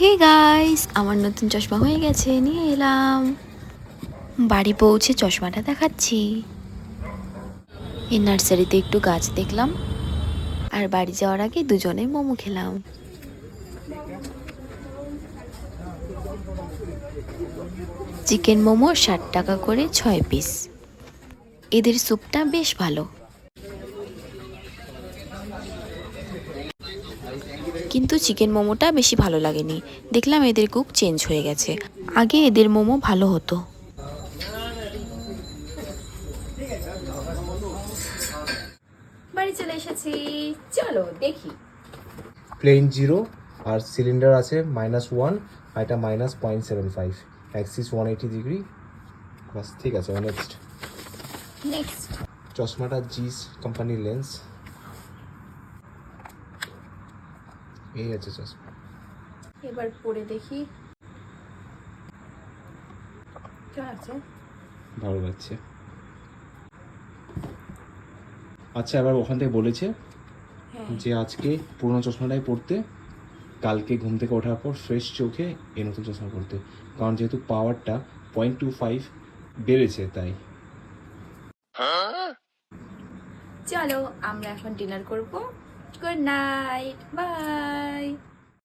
Hey guys আমার নতুন চশমা হয়ে গেছে, নিয়ে এলাম। বাড়ি পৌঁছে চশমাটা দেখাচ্ছি। এই নার্সারিতে একটু গাছ দেখলাম, আর বাড়ি যাওয়ার আগে দুজনে মোমো খেলাম। চিকেন মোমো ষাট টাকা করে ছয় পিস এদের স্যুপটা বেশ ভালো। কিন্তু চিকেন মোমোটা বেশি ভালো লাগেনি। দেখলাম এদের কুক চেঞ্জ হয়ে গেছে। আগে এদের মোমো ভালো হতো। বাড়ি চলে এসেছি। চলো দেখি। প্লেন জিরো আর সিলিন্ডার আছে মাইনাস ওয়ান আর এটা minus point seven five axis one eighty degree বাস ঠিক আছে নেক্সট নেক্সট চশমাটা জিস কোম্পানির লেন্স এই আছে চশমা এবার পরে দেখি। কেমন ভালো লাগছে। আচ্ছা এবার ওখান থেকে বলেছে হ্যাঁ। যে আজকে পুরোনো চশমাটাই পড়তে কালকে ঘুম থেকে ওঠার পর ফ্রেশ চোখে এই নতুন চশমা পড়তে। কারণ যেহেতু পাওয়ারটা পয়েন্ট টু ফাইভ বেড়েছে তাই। চলো আমরা এখন ডিনার করব। Good night. Bye.